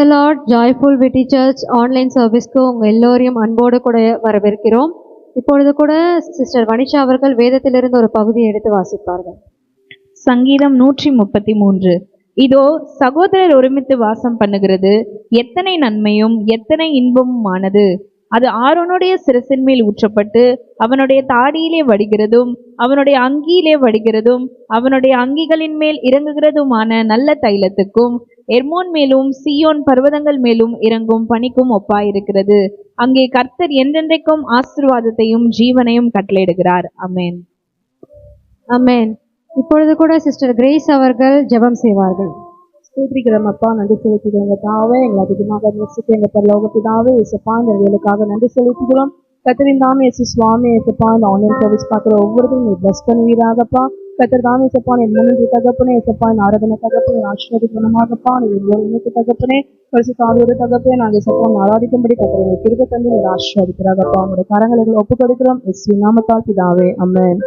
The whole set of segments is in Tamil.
The lord joyful witty church online சர்வீஸ்க்கு உங்கள் எல்லோரையும் அன்போடு கூட வரவேற்கிறோம். இப்பொழுது கூட சிஸ்டர் வனிஷா அவர்கள் வேதத்திலிருந்து ஒரு பகுதியை எடுத்து வாசிப்பார்கள். சங்கீதம் நூற்றி முப்பத்தி மூன்று இதோ சகோதரர் ஒருமித்து வாசம் பண்ணுகிறது. எத்தனை நன்மையும் எத்தனை இன்பமுமானது. அது ஆரோனுடைய சிரசின் மேல் ஊற்றப்பட்டு அவனுடைய தாடியிலே வடிகிறதும் அவனுடைய அங்கியிலே வடிகிறதும் அவனுடைய அங்கிகளின் மேல் இறங்குகிறதுமான நல்ல தைலத்துக்கும் எர்மோன் மேலும் சீயோன் பர்வதங்கள் மேலும் இறங்கும் பனிக்கும் ஒப்பாயிருக்கிறது. அங்கே கர்த்தர் என்றென்றைக்கும் ஆசீர்வாதத்தையும் ஜீவனையும் கட்டளையிடுகிறார். அமேன். அமேன். இப்பொழுது கூட சிஸ்டர் கிரேஸ் அவர்கள் ஜெபம் செய்வார்கள். ஸ்தோத்திரிக்கிறோம் அப்பா நன்றி செலுத்துகிறோம் தாவே எங்களை அதிகமாக நேசித்து எங்க பரலோகத்தினாவே இசப்பா இந்த வேலைக்காக நன்றி செலுத்துகிறோம் கத்தரின் தாமே எஸ் சுவாமி இசப்பா இந்த ஆன்லைன் சர்வீஸ் பார்க்குற ஒவ்வொருத்தரும் நீ பிளஸ் பண்ணுவீராகப்பா. கத்தர் தாமே இசப்பா நீ தகப்பனே இசப்பா இந்த ஆராதனை தகப்பனே. ஆசிரியர் குணமாகப்பா தகப்பனே. பரிசு தாவியோட தகப்பே நாங்கள் இசப்பா ஆராதிக்கும்படி கத்தரை திருக்க தந்து நீர் ஆசிரியராகப்பா உங்களுடைய கரங்களை ஒப்புக் கொடுக்கிறோம் எஸ் நாமத்தால் பிதாவே. அம்மேன்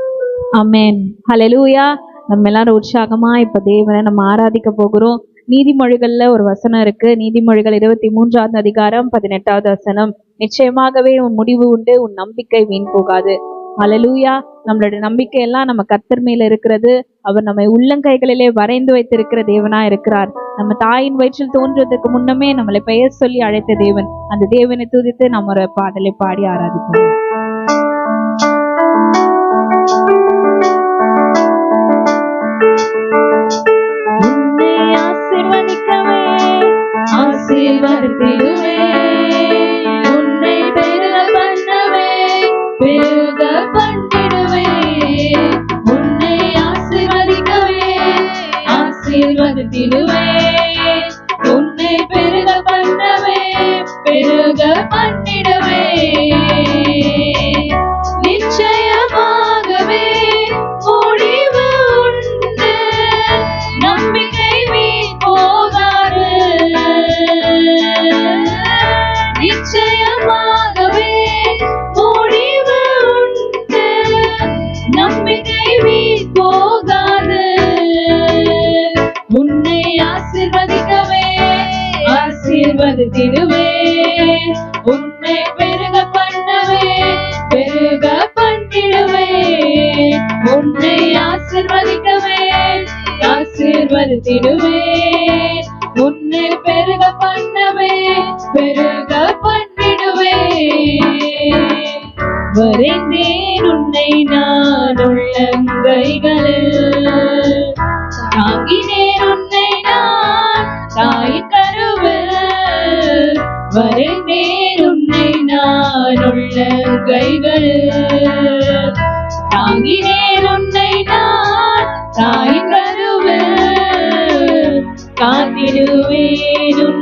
அம்மேன் ஹalleluya நம்ம எல்லாரும் உற்சாகமா இப்ப தேவனை நம்ம ஆராதிக்க போகிறோம். நீதிமொழிகள்ல ஒரு வசனம் இருக்கு. நீதிமொழிகள் இருபத்தி மூன்றாவது அதிகாரம் பதினெட்டாவது வசனம். நிச்சயமாகவே உன் முடிவு உண்டு உன் நம்பிக்கை வீண் போகாது. அலலூயா நம்மளுடைய நம்பிக்கை எல்லாம் நம்ம கத்தர் மேல இருக்கிறது. அவர் நம்மை உள்ளங்கைகளிலே வரைந்து வைத்திருக்கிற தேவனா இருக்கிறார். நம்ம தாயின் வயிற்றில் தோன்றுவதற்கு முன்னமே நம்மளை பெயர் சொல்லி அழைத்த தேவன். அந்த தேவனை துதித்து நம்ம ஒரு பாடலை பாடி ஆராதிப்போம். உன்னை ஆசீர்வதிக்கவே ஆசீர்வதித்திடுவே. ஆசீர்வதித்திடுவே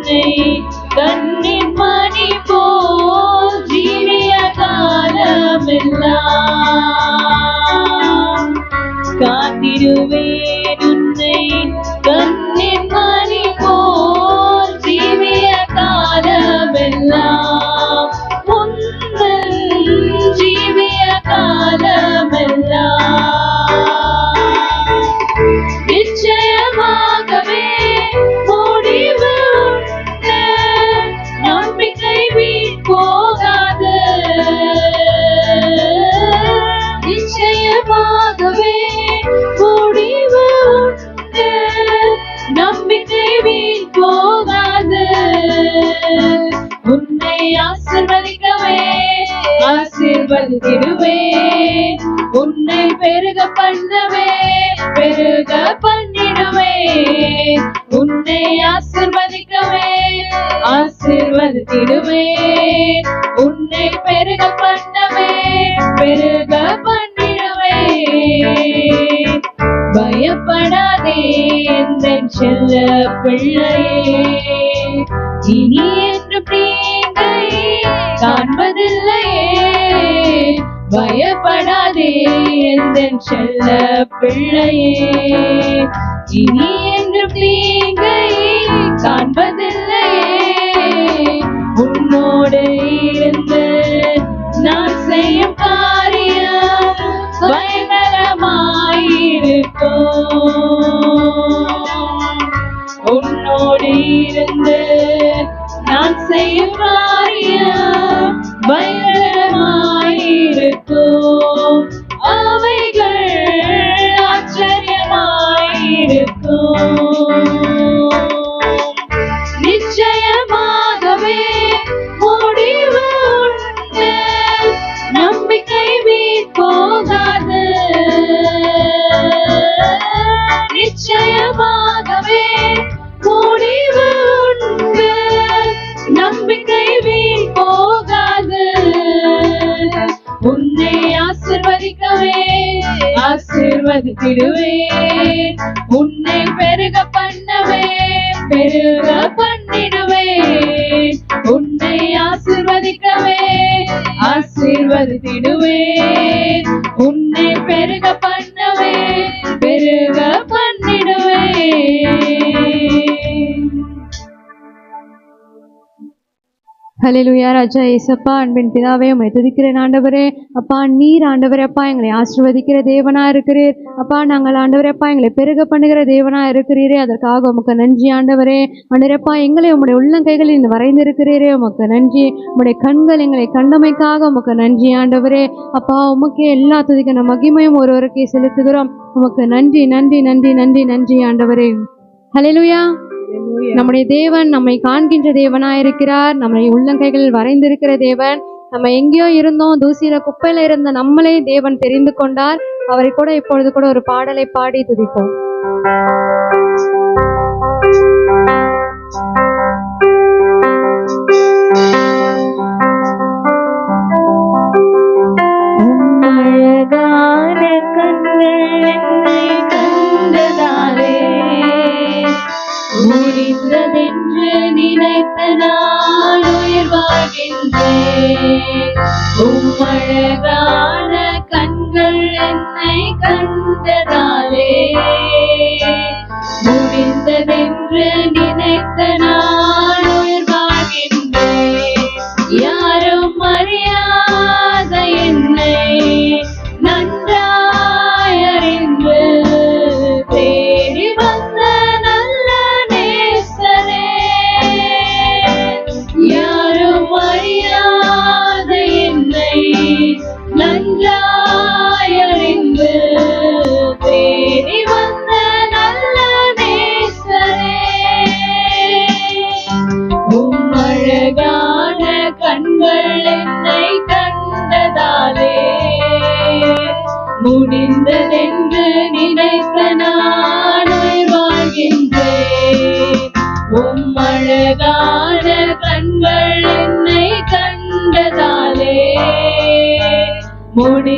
காத்திடுவேன் கண்ணின் மணி போல் ஜீவிய காலமெல்லாம். காத்திடுவேன். உன்னை பெருக பண்ணவே பெருக பண்ணிடுவே. உன்னை ஆசிர்வதிக்கவே ஆசீர்வதித்திடுவே. உன்னை பெருக பண்ணவே பெருக பண்ணிடுவே. பயப்படாதே எந்த செல்ல பிள்ளையே. இனி என்று தீங்கை காண்பதில்லையே. பயப்படாதே எந்தன் செல்ல பிள்ளையே. இனி என்று தீங்கை காண்பதில்லையே. உன்னோடு இருந்து நான் செய்யும் காரியம் பயங்கரமாயிருக்கும். உன்னோடு இருந்து நான் செய்யும் காரியம் பயங்கரமாயிரு ஆசிர்வதித்திடுவேன் உன்னை பெருக பண்ணவே பெருக பண்ணிடுவே. உன்னை ஆசிர்வதிக்கவே ஆசிர்வதித்திடுவேன் உன்னை பெருக பண்ணவே பெருக ஹலெலுயா ராஜா ஏசப்பா அன்பின் பிதாவே உம்மை துதிக்கிறேன் ஆண்டவரே. அப்பா நீர் ஆண்டவரே அப்பா எங்களை ஆசிர்வதிக்கிற தேவனா இருக்கிறீர். அப்பா நாங்கள் ஆண்டவரே அப்பா எங்களை பெருக பண்ணுகிற தேவனா இருக்கிறீரே. அதற்காக உமக்கு நன்றி ஆண்டவரே. ஆண்டவரே எங்களை உம்முடைய உள்ளங்கைகளில் இந்த வரைந்திருக்கிறீரே. உமக்கு நன்றி. உம்முடைய கண்கள் எங்களை கண்டமைக்காக உமக்கு நன்றி ஆண்டவரே. அப்பா உமக்கே எல்லா துதிக்கிற மகிமையும் ஒருவருக்கே செலுத்துகிறோம். உமக்கு நன்றி நன்றி நன்றி நன்றி நன்றி ஆண்டவரே. ஹலெலுயா நம்முடைய தேவன் நம்மை காண்கின்ற தேவனாயிருக்கிறார். நம்மை உள்ளங்கைகளில் வரைந்திருக்கிற தேவன். நம்ம எங்கேயோ இருந்தோம் தூசியில குப்பையில இருந்த நம்மளே தேவன் தெரிந்து கொண்டார். அவரை கூட இப்பொழுது கூட ஒரு பாடலை பாடி துதிப்போம்.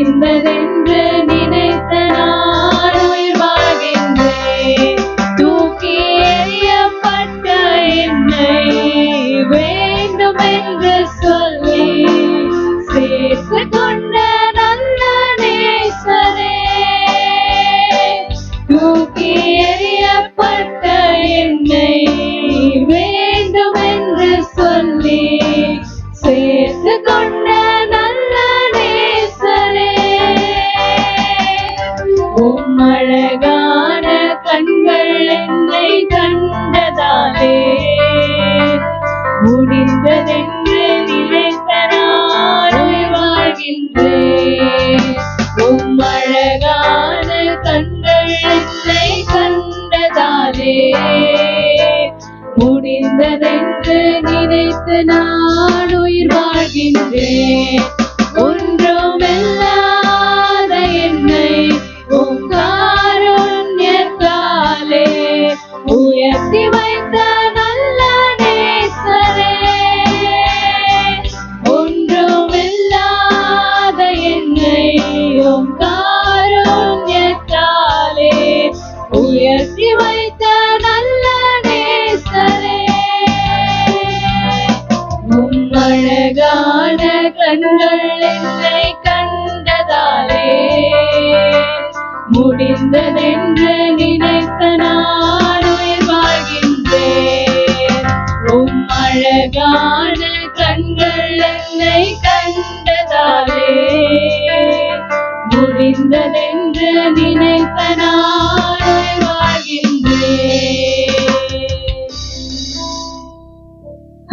Amen.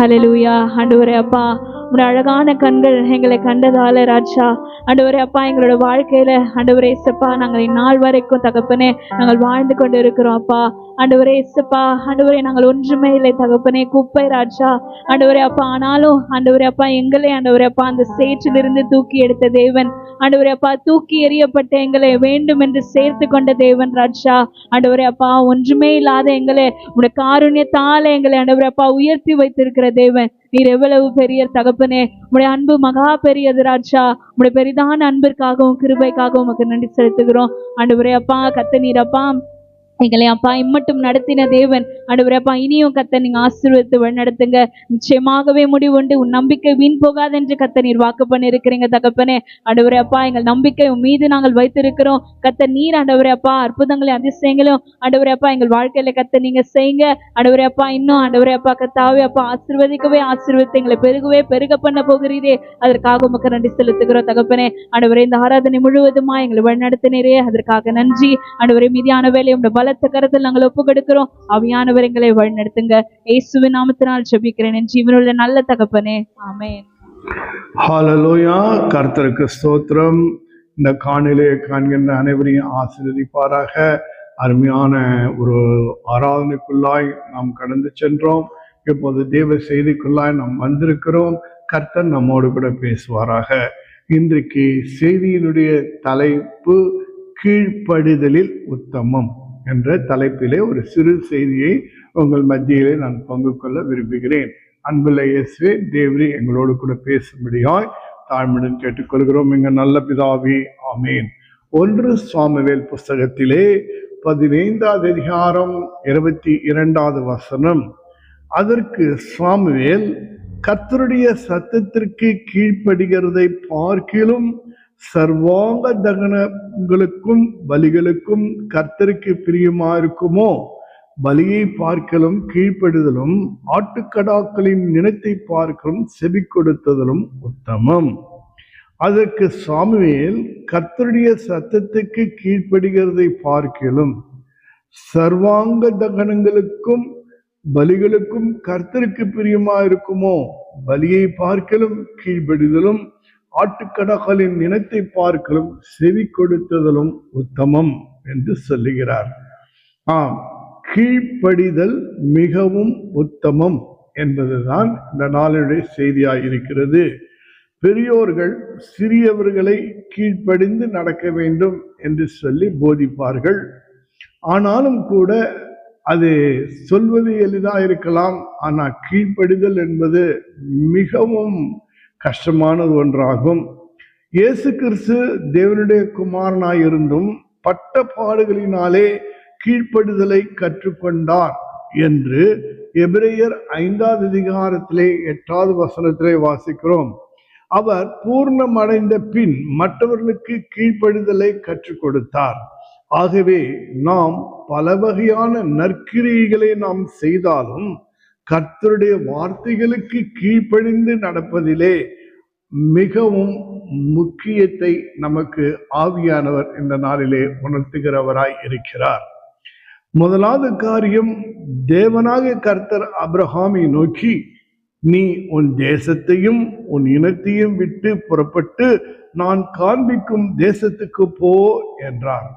ஹலலூயா ஆண்டவரே அப்பா உடைய அழகான கண்கள் எங்களை கண்டதால ராஜா. ஆண்டவரே அப்பா எங்களோட வாழ்க்கையில ஆண்டவரே இசப்பா நாங்கள் இந்நாள் வரைக்கும் தகப்பனே நாங்கள் வாழ்ந்து கொண்டு இருக்கிறோம் அப்பா. ஆண்டவரே இசப்பா ஆண்டவரே நாங்கள் ஒன்றுமே இல்லை தகப்பனே குப்பை ராஜா. ஆண்டவரே அப்பா ஆனாலும் ஆண்டவரே அப்பா எங்களை ஆண்டவரே அப்பா அந்த சேற்றிலிருந்து தூக்கி எடுத்த தேவன். ஆண்டவரே அப்பா தூக்கி எறியப்பட்ட எங்களை வேண்டும் என்று சேர்த்து கொண்ட தேவன் ராஜா. ஆண்டவரே அப்பா ஒன்றுமே இல்லாத எங்களை உடைய காருண்யத்தால எங்களை ஆண்டவரே அப்பா உயர்த்தி வைத்திருக்கிற தேவன். நீர் எவ்வளவு பெரிய தகப்பனே உடைய அன்பு மகா பெரியது ராஜா. உடைய பெரிதான அன்பிற்காகவும் கிருபைக்காகவும் உமக்கு நன்றி செலுத்துகிறோம். ஆண்டவரே அப்பா கத்த நீர் அப்பா எங்களை அப்பா இம்மட்டும் நடத்தின தேவன். ஆண்டவரே இனியும் கத்த நீங்க ஆசீர்வதித்து வழிநடத்துங்க. நிச்சயமாகவே முடிவுண்டு உன் நம்பிக்கை வீண் போகாது என்று கத்த நீர் வாக்கு பண்ணியிருக்கிறீங்க தகப்பனே. ஆண்டவரே அப்பா எங்கள் நம்பிக்கை உன் மீது நாங்கள் வைத்திருக்கிறோம். கத்த நீர் ஆண்டவரே அப்பா அதிசயங்களும் ஆண்டவரே அப்பா எங்கள் வாழ்க்கையில கத்த நீங்க செய்யுங்க. ஆண்டவரே இன்னும் ஆண்டவரே அப்பா கத்தாவே அப்பா ஆசீர்வதிக்கவே ஆசீர்வதித்து எங்களை பெருகவே பெருக பண்ண போகிறீரே. அதற்காக உமக்கு நன்றி செலுத்துகிறோம் தகப்பனே. ஆண்டவரே இந்த ஆராதனை முழுவதுமா எங்களை வழிநடத்தினரே. அதற்காக நன்றி. ஆண்டவரே மீதியான வேலையை பல பலத்த கருத்தில் நாங்கள் ஒப்பு கொடுக்கிறோம் அவையானவர் எங்களை வழிநடத்துங்க. இயேசுவின் நாமத்தினால் ஜெபிக்கிறேன். என் ஜீவனுள்ள நல்ல தகப்பனே. ஆமென். ஹalleluya கர்த்தருக்கு ஸ்தோத்திரம். இந்த காணிலே காண்கின்ற அனைவரையும் ஆசீர்வதிப்பாராக. அருமையான ஒரு ஆராதனைக்குள்ளாய் நாம் கடந்து சென்றோம். இப்போது தேவ செய்திக்குள்ளாய் நாம் வந்திருக்கிறோம். கர்த்தர் நம்மோடு கூட பேசுவாராக. இன்றைக்கு செய்தியினுடைய தலைப்பு கீழ்ப்படிதலில் உத்தமம். என்ற தலைப்பிலே ஒரு சிறு செய்தியை உங்கள் மத்தியிலே நான் பங்கு கொள்ள விரும்புகிறேன். அன்புள்ள இயேசுவே தேவரி எங்களோடு கூட பேசும்படியாய் தாழ்மையுடன் கேட்டுக்கொள்கிறோம். எங்கள் நல்ல பிதாவி ஆமேன். ஒன்று சுவாமிவேல் புஸ்தகத்திலே பதினைந்தாவது அதிகாரம் இருபத்தி இரண்டாவது வசனம். அதற்கு சுவாமிவேல் கர்த்தருடைய சத்தத்திற்கு கீழ்ப்படுகிறதை பார்க்கிலும் சர்வாங்க தகனங்களுக்கும் பலிகளுக்கும் கர்த்தருக்கு பிரியமா இருக்குமோ பலியை பார்க்கலும் கீழ்ப்படுதலும் ஆட்டுக்கடாக்களின் நினைத்தை பார்க்கலும் செவி கொடுத்ததலும் உத்தமம். அதற்கு சாமுவேல் கர்த்தருடைய சத்தத்துக்கு கீழ்ப்படுகிறதை பார்க்கலும் சர்வாங்க தகனங்களுக்கும் பலிகளுக்கும் கர்த்தருக்கு பிரியமா இருக்குமோ பலியை பார்க்கலும் கீழ்ப்படிதலும் ஆட்டுக்கடகளின் இனத்தை பார்க்கலும் செவி கொடுத்ததலும் உத்தமம் என்று சொல்லுகிறார். ஆம் கீழ்ப்படிதல் மிகவும் உத்தமம் என்பதுதான் இந்த நாளினுடைய செய்தியாக இருக்கிறது பெரியோர்கள் சிறியவர்களை கீழ்ப்படிந்து நடக்க வேண்டும் என்று சொல்லி போதிப்பார்கள். ஆனாலும் கூட அது சொல்வது எளிதாக இருக்கலாம் ஆனால் கீழ்ப்படிதல் என்பது மிகவும் கஷ்டமானது ஒன்றாகும். இயேசு கிறிஸ்து தேவனுடைய குமாரனாய் இருந்தும் பட்ட பாடுகளினாலே கீழ்ப்படுதலை கற்றுக்கொண்டார் என்று எபிரேயர் ஐந்தாவது அதிகாரத்திலே எட்டாவது வசனத்திலே வாசிக்கிறோம். அவர் பூர்ணமடைந்த பின் மற்றவர்களுக்கு கீழ்ப்படுதலை கற்றுக் கொடுத்தார் ஆகவே நாம் பல வகையான நற்கிரியைகளை நாம் செய்தாலும் கர்த்தருடைய வார்த்தைகளுக்கு கீழ்ப்படிந்து நடப்பதிலே மிகவும் முக்கியத்தை நமக்கு ஆவியானவர் இந்த நாளிலே உணர்த்துகிறவராய் இருக்கிறார். முதலாவது காரியம் தேவனாக கர்த்தர் அப்ரஹாமை நோக்கி நீ உன் தேசத்தையும் உன் இனத்தையும் விட்டு புறப்பட்டு நான் காண்பிக்கும் தேசத்துக்கு போ என்றார்.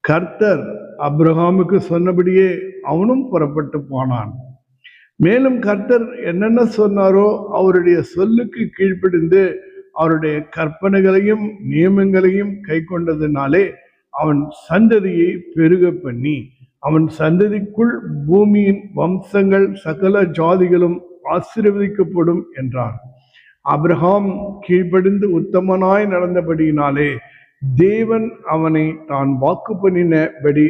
கர்த்தர் அப்ரஹாமுக்கு சொன்னபடியே அவனும் புறப்பட்டு போனான். மேலும் கர்த்தர் என்னென்ன சொன்னாரோ அவருடைய சொல்லுக்கு கீழ்ப்பிடிந்து அவருடைய கற்பனைகளையும் நியமங்களையும் கை கொண்டதுனாலே அவன் சந்ததியை பெருக பண்ணி அவன் சந்ததிக்குள் பூமியின் வம்சங்கள் சகல ஜாதிகளும் ஆசீர்வதிக்கப்படும் என்றார். அப்ரஹாம் கீழ்ப்படிந்து உத்தமனாய் நடந்தபடியினாலே தேவன் அவனை தான் வாக்கு பண்ணினபடி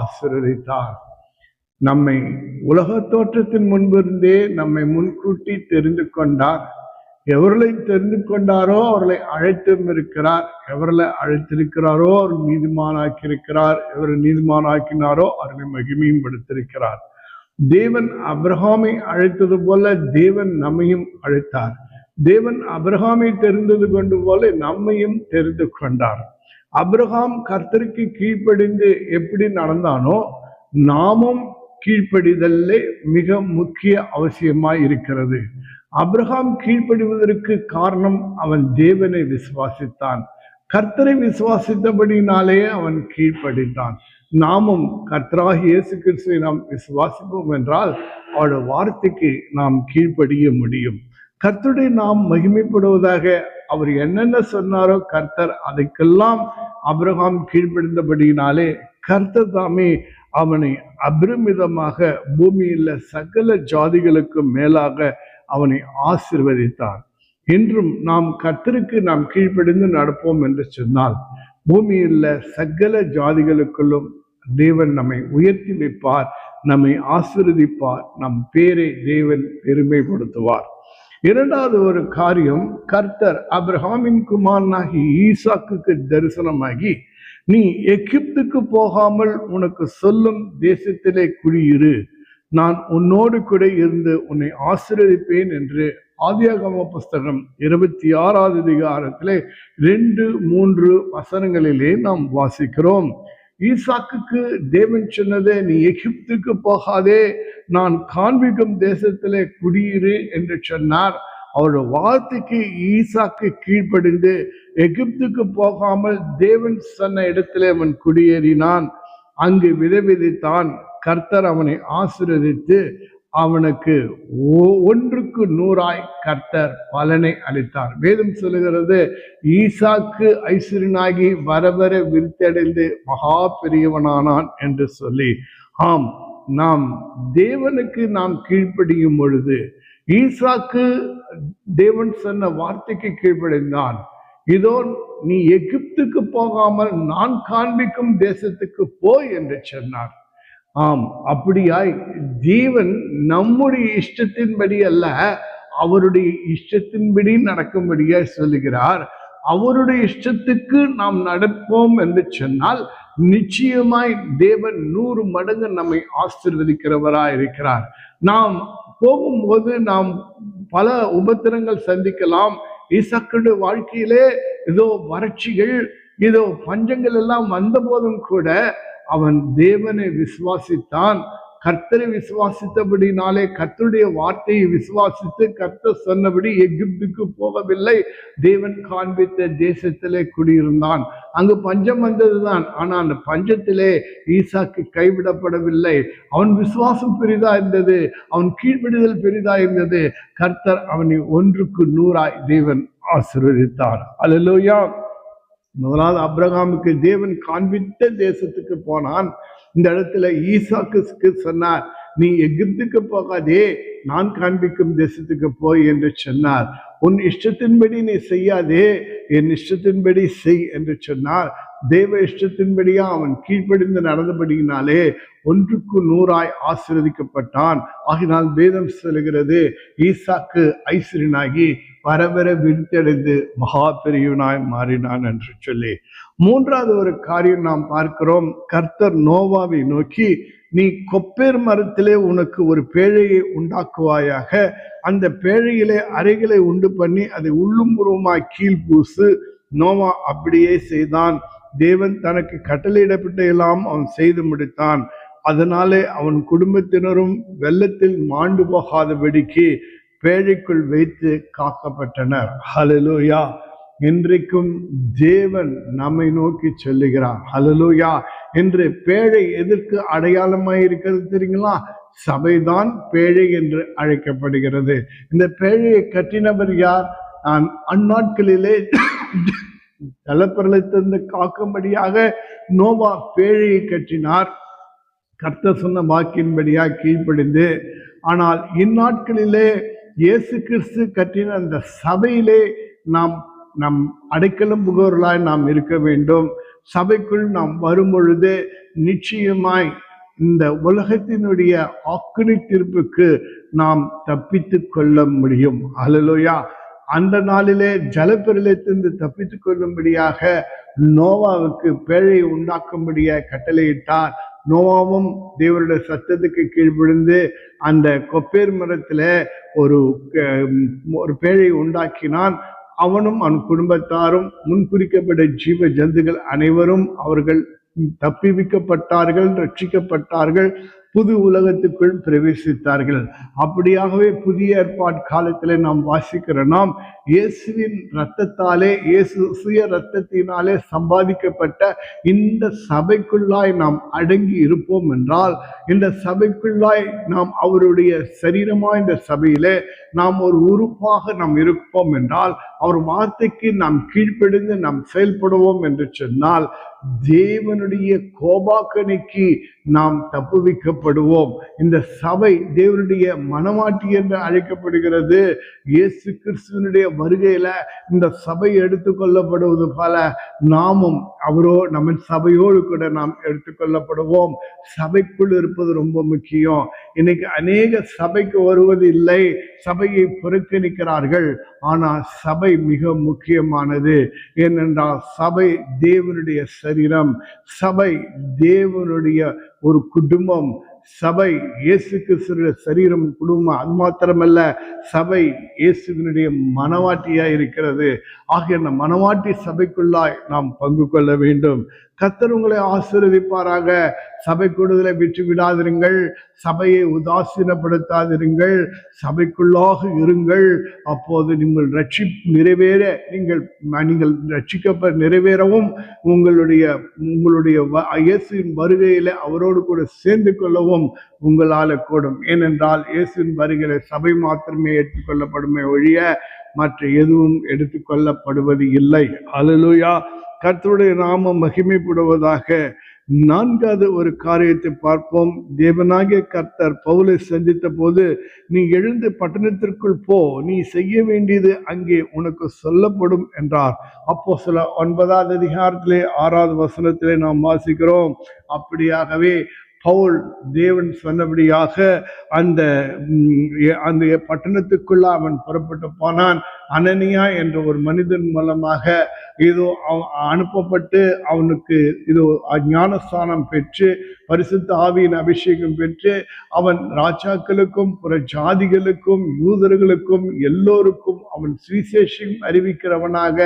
ஆசீர்வதித்தார். நம்மை உலக தோற்றத்தின் முன்பிருந்தே நம்மை முன்கூட்டி தெரிந்து கொண்டார். எவர்களை தெரிந்து கொண்டாரோ அவர்களை அழைத்தும் இருக்கிறார். எவர்களை அழைத்திருக்கிறாரோ அவர் நீதிமானாக்கி இருக்கிறார் எவரை நீதிமானாக்கினாரோ அவர்களை மகிமையும் படுத்திருக்கிறார் தேவன் அப்ரஹாமை அழைத்தது போல தேவன் நம்மையும் அழைத்தார். தேவன் அப்ரஹாமை தெரிந்தது கொண்டு போல நம்மையும் தெரிந்து கொண்டார். அப்ரஹாம் கர்த்தருக்கு கீழ்ப்படிந்து எப்படி நடந்தானோ நாமும் கீழ்ப்படிதல்லே மிக முக்கிய அவசியமாய் இருக்கிறது. அப்ரஹாம் கீழ்ப்படிவதற்கு காரணம் அவன் தேவனை விசுவாசித்தான். கர்த்தரை விசுவாசித்தபடினாலேயே அவன் கீழ்ப்படித்தான் நாமும் கர்த்தராக இயேசு கிறிஸ்துவை நாம் விசுவாசிப்போம் என்றால் அவருடைய வார்த்தைக்கு நாம் கீழ்ப்படிய முடியும். கர்த்தருடைய நாம் மகிமைப்படுவதாக அவர் என்னென்ன சொன்னாரோ கர்த்தர் அதுக்கெல்லாம் அப்ரஹாம் கீழ்ப்படிந்தபடியினாலே கர்த்தர் தாமே அவனை அபிரமிதமாக பூமியில் சகல ஜாதிகளுக்கும் மேலாக அவனை ஆசிர்வதித்தார். இன்றும் நாம் கர்த்தருக்கு நாம் கீழ்ப்படிந்து நடப்போம் என்று சொன்னால் பூமியில் சகல ஜாதிகளுக்குள்ளும் தேவன் நம்மை உயர்த்தி வைப்பார் நம்மை ஆசிர்வதிப்பார் நம் பேரை தேவன் பெருமைப்படுத்துவார். இரண்டாவது ஒரு காரியம் கர்த்தர் அப்ரஹாமின் குமாரனாகி ஈசாக்கு தரிசனமாகி நீ எகிப்துக்கு போகாமல் உனக்கு சொல்லும் தேசத்திலே குடியிரு. நான் உன்னோடு கூட இருந்து உன்னை ஆசீர்வதிப்பேன் என்று ஆதியாகம புஸ்தகம் இருபத்தி ஆறாவது அதிகாரத்திலே ரெண்டு மூன்று வசனங்களிலே நாம் வாசிக்கிறோம். ஈசாக்குக்கு தேவன் சொன்னதே நீ எகிப்துக்கு போகாதே நான் காண்பிக்கும் தேசத்திலே குடியிரு என்று சொன்னார். அவருடைய வார்த்தைக்கு ஈசாக்கு கீழ்ப்படிந்து எகிப்துக்கு போகாமல் தேவன் சொன்ன இடத்திலே அவன் குடியேறினான். அங்கு விதவிதைத்தான் கர்த்தர் அவனை ஆசீர்வதித்து அவனுக்கு ஒ- ஒன்றுக்கு நூறாய் கர்த்தர் பலனை அளித்தார். வேதம் சொல்லுகிறது ஈசாக்கு ஐஸ்வரியனாகி வர வர விருத்தடைந்து மகா பெரியவனானான் என்று சொல்லி ஆம் நாம் தேவனுக்கு நாம் கீழ்ப்படியும் பொழுது ஈசாக்கு தேவன் சொன்ன வார்த்தைக்கு கீழ்ப்படிந்தான். இதோ நீ எகிப்துக்கு போகாமல் நான் காண்பிக்கும் தேசத்துக்கு போய் என்று சொன்னார். ஆம் அப்படியாய் ஜீவன் நம்முடைய இஷ்டத்தின்படி அல்ல அவருடைய இஷ்டத்தின்படி நடக்கும்படியாய் சொல்லுகிறார். அவருடைய இஷ்டத்துக்கு நாம் நடப்போம் என்று சொன்னால் நிச்சயமாய் தேவன் நூறு மடங்கு நம்மை ஆசிர்வதிக்கிறவராய் இருக்கிறார் நாம் போகும்போது நாம் பல உபத்திரங்கள் சந்திக்கலாம். ஈசாக்குடைய வாழ்க்கையிலே ஏதோ வறட்சிகள் ஏதோ பஞ்சங்கள் எல்லாம் வந்த போதும் கூட அவன் தேவனை விசுவாசித்தான். கர்த்தரை விசுவாசித்தபடினாலே கர்த்தருடைய வார்த்தையை விசுவாசித்து கர்த்தர் சொன்னபடி எகிப்துக்கு போகவில்லை. தேவன் காண்பித்த தேசத்திலே குடியிருந்தான். அங்கு பஞ்சம் வந்ததுதான். ஆனா அந்த பஞ்சத்திலே ஈசாக்கு கைவிடப்படவில்லை. அவன் விசுவாசம் பெரிதா இருந்தது. அவன் கீழ்ப்படிதல் பெரிதா இருந்தது. கர்த்தர் அவனை ஒன்றுக்கு நூறாய் தேவன் ஆசீர்வதித்தார். அல்லேலூயா முதலாவது அப்ரகாமுக்கு தேவன் காண்பித்த தேசத்துக்கு போனான். இந்த இடத்துல ஈசாக்கு சொன்னார். நீ எகிப்துக்கு போகாதே நான் காண்பிக்கும் தேசத்துக்கு போய் என்று சொன்னார். உன் இஷ்டத்தின்படி நீ செய்யாதே என் இஷ்டத்தின்படி செய் என்று சொன்னார். தேவ இஷ்டத்தின்படியா அவன் கீழ்ப்படிந்து நடந்தபடியினாலே ஒன்றுக்கு நூறாய் ஆசீர்வதிக்கப்பட்டான். ஆகினால் வேதம் சொல்லுகிறது ஈசாக்கு ஐஸ்வரியனாகி வர வர விருத்தடைந்து மகா பெரியவனாய் மாறினான் என்று சொல்லி. மூன்றாவது ஒரு காரியம் நாம் பார்க்கிறோம். கர்த்தர் நோவாவை நோக்கி நீ கொப்பேர் மரத்திலே உனக்கு ஒரு பேழையை உண்டாக்குவாயாக. அந்த பேழையிலே அறைகளை உண்டு பண்ணி அதை உள்ளும்புறமாய் கீழ் பூசு. நோவா அப்படியே செய்தான். தேவன் தனக்கு கட்டளையிடப்பட்ட எல்லாம் அவன் செய்து முடித்தான். அதனாலே அவன் குடும்பத்தினரும் வெள்ளத்தில் மாண்டு போகாதபடிக்கு பேழைக்குள் வைத்து காக்கப்பட்டனர். ஹலலூயா இன்றைக்கும் தேவன் நம்மை நோக்கி சொல்லுகிறார். ஹலலூயா என்று பேழை எதற்கு அடையாளமாக இருக்கிறது தெரியுங்களா? சபைதான் பேழை என்று அழைக்கப்படுகிறது. இந்த பேழையை கட்டினவர் யார்? நான் அந்நாட்களிலே ஜலப்பிரளத்திலிருந்து காக்கும்படியாக நோவா பேழையை கட்டினார். கர்த்தர் சொன்ன வாக்கின்படியாக கீழ்ப்படிந்து ஆனால் இந்நாட்களிலே இயேசு கிறிஸ்து கட்டின அந்த சபையிலே நாம் நம் அடைக்கலம் புகவர்களாய் நாம் இருக்க வேண்டும். சபைக்குள் நாம் வரும்பொழுது நிச்சயமாய் இந்த உலகத்தினுடைய ஆக்கினை தீர்ப்புக்கு நாம் தப்பித்து கொள்ள முடியும். அலலோயா அந்த நாளிலே ஜலப்பிரளயத்திலிருந்து தப்பித்து கொள்ளும்படியாக நோவாவுக்கு பேழை உண்டாக்கும்படியாக கட்டளையிட்டார். நோவாவும் தேவருடைய சத்தத்துக்கு கீழ்விழுந்து அந்த கொப்பேர் மரத்தில் ஒரு ஒரு பேழை உண்டாக்கினான். அவனும் அவன் குடும்பத்தாரும் முன்குறிக்கப்பட்ட ஜீவ ஜந்துகள் அனைவரும் அவர்கள் தப்பிவிக்கப்பட்டார்கள் ரட்சிக்கப்பட்டார்கள் புது உலகத்துக்குள் பிரவேசித்தார்கள். அப்படியாகவே புதிய ஏற்பாட் காலத்தில் நாம் வாசிக்கிற நாம் இயேசுவின் இரத்தத்தாலே இயேசு சுய இரத்தத்தினாலே சம்பாதிக்கப்பட்ட இந்த சபைக்குள்ளாய் நாம் அடங்கி இருப்போம் என்றால் இந்த சபைக்குள்ளாய் நாம் அவருடைய சரீரமா இந்த சபையிலே நாம் ஒரு உறுப்பாக நாம் இருப்போம் என்றால் அவர் வார்த்தைக்கு நாம் கீழ்ப்படிந்து நாம் செயல்படுவோம் என்று சொன்னால் தேவனுடைய கோபாக்கணிக்கு நாம் தப்புவிக்கப்படுவோம். இந்த சபை தேவனுடைய மனமாட்டி என்று அழைக்கப்படுகிறது. இயேசு கிறிஸ்துவனுடைய வருகையில இந்த சபை எடுத்துக்கொள்ளப்படுவது போல நாமும் அவரோ நம்ம சபையோடு கூட நாம் எடுத்துக்கொள்ளப்படுவோம் சபைக்குள் இருப்பது ரொம்ப முக்கியம். இன்னைக்கு அநேக சபைக்கு வருவது இல்லை. சபையை புறக்கணிக்கிறார்கள். ஆனால் சபை மிக முக்கியமானது. ஏனென்றால் சபை தேவனுடைய சரீரம் சபை தேவனுடைய ஒரு குடும்பம் சபை இயேசு கிறிஸ்துடைய சரீரம் குடும்பம் அது மாத்திரமல்ல சபை இயேசுவினுடைய மனவாட்டியா இருக்கிறது ஆகிய அந்த மனவாட்டி சபைக்குள்ளாய் நாம் பங்கு கொள்ள வேண்டும். கத்தர் உங்களை ஆசீர்வதிப்பாராக. சபை கூடுதலை விட்டு விடாதிருங்கள். சபையை உதாசீனப்படுத்தாதிருங்கள். சபைக்குள்ளாக இருங்கள். அப்போது நீங்கள் ரட்சி நிறைவேற நீங்கள் நீங்கள் ரட்சிக்கப்ப நிறைவேறவும் உங்களுடைய உங்களுடைய வ- இயேசுவின் வருகையில அவரோடு கூட சேர்ந்து கொள்ளவும் உங்களால கூடும். ஏனென்றால் இயேசுவின் வருகையில சபை மாத்திரமே ஏற்றுக்கொள்ளப்படுமே ஒழிய மற்ற எதுவும் எடுத்துக்கொள்ளப்படுவது இல்லை. அலலுயா கர்த்தருடைய நாமம் மகிமைப்படுவதாக நான்காவது ஒரு காரியத்தை பார்ப்போம். தேவனாகிய கர்த்தர் பவுலை சந்தித்த போது நீ எழுந்து பட்டணத்திற்குள் போ நீ செய்ய வேண்டியது அங்கே உனக்கு சொல்லப்படும் என்றார். அப்போ சில ஒன்பதாவது அதிகாரத்திலே ஆறாவது வசனத்திலே நாம் வாசிக்கிறோம். அப்படியாகவே பவுல் தேவன் சொன்னபடியாக அந்த அந்த பட்டணத்துக்குள்ள அவன் புறப்பட்டு போனான். அனனியா என்ற ஒரு மனிதன் மூலமாக இதோ அவ- அனுப்பப்பட்டு அவனுக்கு இதோ ஞானஸ்தானம் பெற்று பரிசுத்த ஆவியின் அபிஷேகம் பெற்று அவன் ராஜாக்களுக்கும் புற ஜாதிகளுக்கும் யூதர்களுக்கும் எல்லோருக்கும் அவன் சுவிசேஷம் அறிவிக்கிறவனாக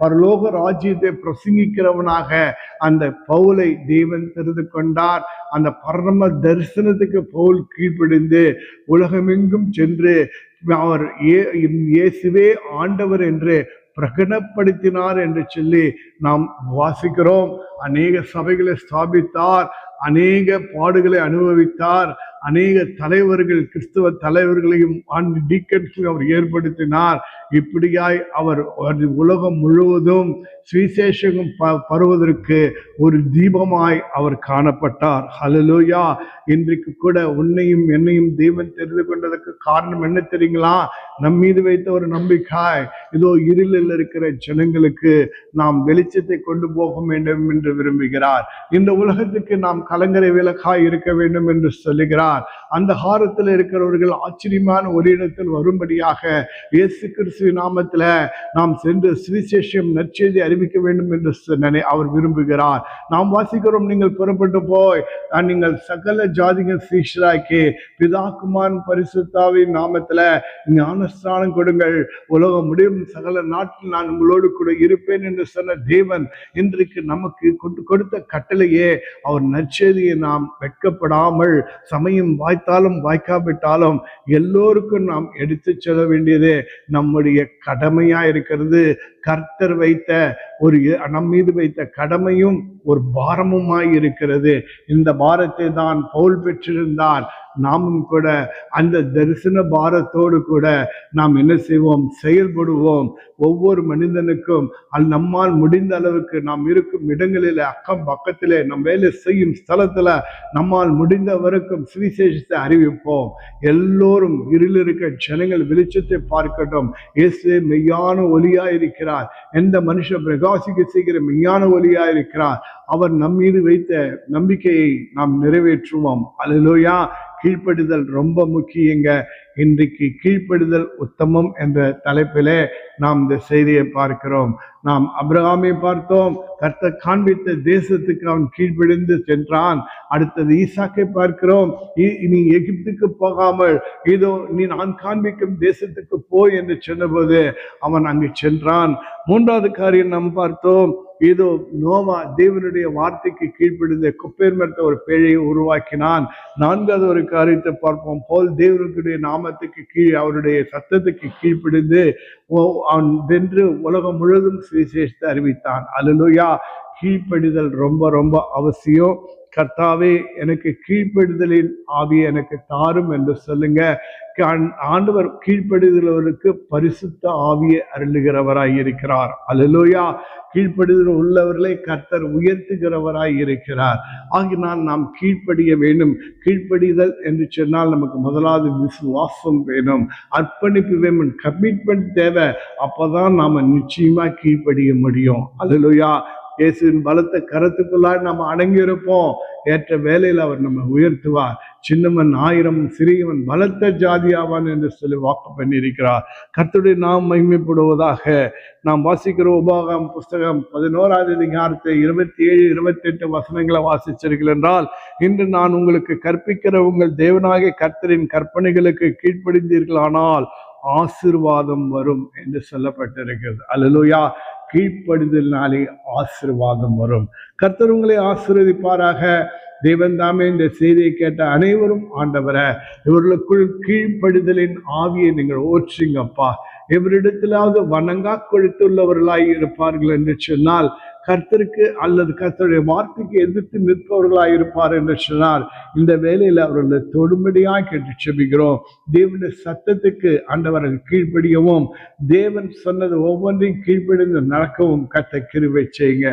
பரலோக ராஜ்யத்தை பிரசங்கிக்கிறவனாக அந்த பவுலை தேவன் தெரிந்து கொண்டார். அந்த பரம தரிசனத்துக்கு போல் கீழ்ப்படிந்து உலகமெங்கும் சென்று அவர் ஏ- இயேசுவே ஆண்டவர் என்று பிரகடப்படுத்தினார் என்று சொல்லி நாம் வாசிக்கிறோம். அநேக சபைகளை ஸ்தாபித்தார். அநேக பாடுகளை அனுபவித்தார். அநேக தலைவர்கள் கிறிஸ்தவ தலைவர்களையும் ஆண்டு டீக்கன்ஸையும் அவர் ஏற்படுத்தினார். இப்படியாய் அவர் உலகம் முழுவதும் சுவிசேஷகம் ப- பருவதற்கு ஒரு தீபமாய் அவர் காணப்பட்டார். ஹலலோயா இன்றைக்கு கூட உன்னையும் என்னையும் தெய்வம் தெரிந்து கொண்டதற்கு காரணம் என்ன தெரியுங்களா? நம் மீது வைத்த ஒரு நம்பிக்காய் இதோ இருளில் இருக்கிற ஜனங்களுக்கு நாம் வெளிச்சத்தை கொண்டு போக வேண்டும் என்று விரும்புகிறார். இந்த உலகத்துக்கு நாம் கலங்கரை விளக்காய் இருக்க வேண்டும் என்று சொல்லுகிறார். அந்த ஹாரத்தில் இருக்கிறவர்கள் ஆச்சரியமான ஒரு இடத்தில் வரும்படியாக இயேசு கிறிஸ்து நாமத்தில் நாம் சென்று சுவிசேஷம் நற்செய்தி அறிவிக்க வேண்டும் என்று நினை- அவர் விரும்புகிறார். நாம் வாசிக்கிறோம் நீங்கள் புறப்பட்டு போய் நீங்கள் சகல ஜாதிகள் சீஷராக்கி பிதாக்குமான் பரிசுத்தாவின் நாமத்துல ஞானஸ்தானம் கொடுங்கள். உலகம் முடியும் சகல நாட்டில் நான் உங்களோடு கூட இருப்பேன் என்று சொன்ன தேவன் இன்றைக்கு நமக்கு கொண்டு கொடுத்த கட்டளையே அவர் நற்செய்தியை நாம் வெட்கப்படாமல் சமயம் வாய்த்தாலும் வாய்க்காவிட்டாலும் எல்லோருக்கும் நாம் எடுத்து செல்ல வேண்டியது நம்முடைய கடமையா இருக்கிறது. கர்த்தர் வைத்த ஒரு நம் மீது வைத்த கடமையும் ஒரு பாரமுமாய் இருக்கிறது. இந்த பாரத்தை தான் பவுல் பெற்றிருந்தார். நாமும் கூட அந்த தரிசன பாரத்தோடு கூட நாம் என்ன செய்வோம்? செயல்படுவோம். ஒவ்வொரு மனிதனுக்கும் அது நம்மால் முடிந்த அளவுக்கு நாம் இருக்கும் இடங்களில் அக்கம் பக்கத்திலே நம் வேலை செய்யும் ஸ்தலத்தில் நம்மால் முடிந்த வரைக்கும் சுவிசேஷத்தை அறிவிப்போம். எல்லோரும் இருளிருக்க இருக்க ஜனங்கள் வெளிச்சத்தை பார்க்கட்டும். இயேசு மெய்யான ஒலியாக இருக்கிறார் எந்த மனுஷன் பிரகாசிக்க செய்கிற மெய்யான ஒலியாக இருக்கிறார் அவர் நம் மீது வைத்த நம்பிக்கையை நாம் நிறைவேற்றுவோம். அலுலோயா கீழ்ப்படுதல் ரொம்ப முக்கியங்க. இன்றைக்கு கீழ்ப்படுதல் உத்தமம் என்ற தலைப்பிலே நாம் இந்த செய்தியை பார்க்கிறோம். நாம் அப்ரஹாமை பார்த்தோம். கர்த்த காண்பித்த தேசத்துக்கு அவன் கீழ்ப்படிந்து சென்றான். அடுத்தது ஈசாக்கை பார்க்கிறோம். இ- நீ எகிப்துக்கு போகாமல் இதோ நீ நான் காண்பிக்கும் தேசத்துக்கு போ என்று சொன்னபோது அவன் அங்கு சென்றான். மூன்றாவது காரியம் நாம் பார்த்தோம். இதோ நோவா தேவனுடைய வார்த்தைக்கு கீழ்ப்படிந்த குப்பேர் ஒரு பேழையை உருவாக்கினான். நான்காவது ஒரு காரியத்தை பார்ப்போம். போல் தேவனுடைய நாமத்துக்கு கீழ் அவருடைய சத்தத்துக்கு கீழ்ப்படிந்து ஓ- அவன் வென்று உலகம் முழுவதும் சுவிசேஷத்தை அறிவித்தான். அலுலுயா கீழ்ப்படிதல் ரொம்ப ரொம்ப அவசியம். கர்த்தாவே எனக்கு கீழ்ப்படுதலின் ஆவி எனக்கு தாரும் என்று சொல்லுங்க. ஆண்டவர் கீழ்ப்படுதலவருக்கு பரிசுத்த ஆவியை அருளுகிறவராய் இருக்கிறார் அலலோயா கீழ்ப்படிதல் உள்ளவர்களை கர்த்தர் உயர்த்துகிறவராய் இருக்கிறார் ஆகினால் நாம் கீழ்ப்படிய வேண்டும். கீழ்ப்படிதல் என்று சொன்னால் நமக்கு முதலாவது விசுவாசம் வேணும். அர்ப்பணிப்பு வேணும் கமிட்மெண்ட் தேவை. அப்போதான் நாம் நிச்சயமாக கீழ்ப்படிய முடியும். அலலோயா இயேசுவின் பலத்த கரத்துக்குள்ளாய் நாம் அடங்கியிருப்போம். ஏற்ற வேலையில் அவர் நம்ம உயர்த்துவார். சின்னவன் ஆயிரம் சிறியவன் பலத்த ஜாதியாவான் என்று சொல்லி வாக்கு பண்ணியிருக்கிறார். கர்த்துடைய நாம் மகிமைப்படுவதாக நாம் வாசிக்கிற உபாகம் புஸ்தகம் பதினோராவது அதிகாரத்தை இருபத்தி ஏழு இருபத்தி எட்டு வசனங்களை வாசிச்சிருக்கிறேன் என்றால் இன்று நான் உங்களுக்கு கற்பிக்கிற உங்கள் தேவனாகிய கர்த்தரின் கற்பனைகளுக்கு கீழ்ப்படிந்தீர்களானால் ஆசிர்வாதம் வரும் என்று சொல்லப்பட்டிருக்கிறது. அல்லலுயா. கீழ்ப்படுதலினாலே ஆசீர்வாதம் வரும். கர்த்தர் உங்களை ஆசீர்வதிப்பாராக. தேவன் தாமே இந்த செய்தியை கேட்ட அனைவரும் ஆண்டவரை இவர்களுக்குள் கீழ்ப்படுதலின் ஆவியை நீங்கள் ஓற்றுங்கப்பா. எவரிடத்திலாவது வணங்கா கொழுத்துள்ளவர்களாய் இருப்பார்கள் என்று சொன்னால் கர்த்தருக்கு அல்லது கர்த்தருடைய வார்த்தைக்கு எதிர்த்து நிற்பவர்களாய் இருப்பார் என்று சொன்னால் இந்த வேலையில் அவர்களை தொடுமடியாக கேட்டு செபிக்கிறோம். தேவனுடைய சத்தத்துக்கு ஆண்டவர்கள் கீழ்ப்படியவும் தேவன் சொன்னது ஒவ்வொன்றையும் கீழ்ப்படிந்து நடக்கவும் கத்த கிருவை செய்யுங்க.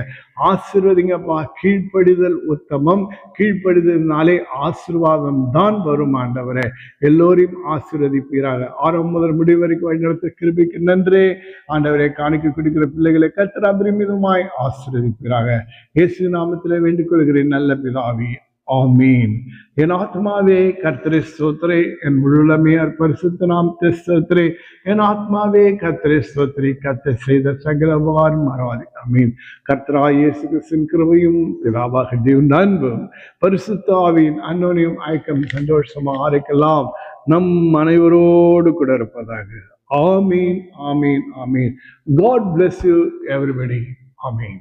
ஆசிர்வதிங்கப்பா கீழ்ப்படிதல் உத்தமம். கீழ்ப்படிதலினாலே ஆசீர்வாதம் தான் வரும் ஆண்டவரே. எல்லோரையும் ஆசீர்வதிப்பீராக. ஆரம்பம் முதல் முடிவு வரைக்கும் வழிநடத்த கிருபிக்கு நன்றே. ஆண்டவரை காணிக்க குடிக்கிற பிள்ளைகளை கர்த்தர் அபரிமிதமாய் ஆசீர்வதிப்பீராக. இயேசு நாமத்திலே வேண்டிக் கொள்கிறேன் நல்ல பிதாவி ஆமீன். என் ஆத்மாவே கர்த்தரை ஸ்தோத்ரே என் முழுமே பரிசுத்த நாம் ஸ்தோத்திரே. என் ஆத்மாவே கர்த்தரை ஸ்தோத்ரி கர்த்தர் செய்த சகலவார் மறவாதி ஆமீன். கர்த்தரா இயேசு கிருஷ்ணன் கிருபையும் பிதாவாக தேவன் அன்பும் பரிசுத்தாவின் அன்னோனியும் ஐக்கம் சந்தோஷமாக ஆரைக்கலாம் நம் அனைவரோடு கூட இருப்பதாக. ஆமீன் ஆமீன் ஆமீன். காட் bless யூ எவ்ரிபடி ஆமீன்.